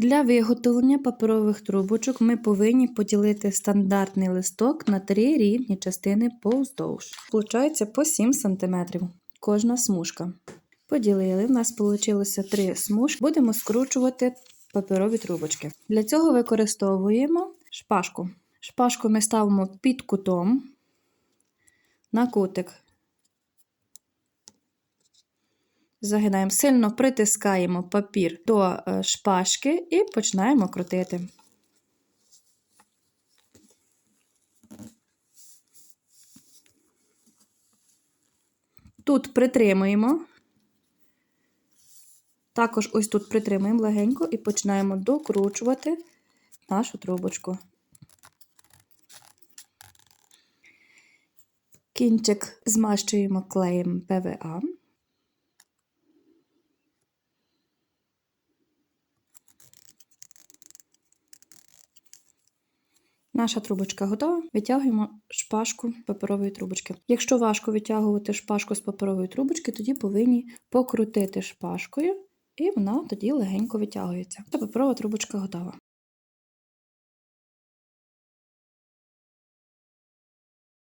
Для виготовлення паперових трубочок ми повинні поділити стандартний листок на три рівні частини повздовж. Получається по 7 см кожна смужка. Поділили, в нас вийшло три смужки. Будемо скручувати паперові трубочки. Для цього використовуємо шпажку. Шпажку ми ставимо під кутом на кутик. Загинаємо, сильно притискаємо папір до е, шпажки і починаємо крутити. Тут притримуємо. Також ось тут притримуємо легенько і починаємо докручувати нашу трубочку. Кінчик змащуємо клеєм ПВА. Наша трубочка готова. Витягуємо шпажку паперової трубочки. Якщо важко витягувати шпажку з паперової трубочки, тоді повинні покрутити шпажкою, і вона тоді легенько витягується. Та паперова трубочка готова.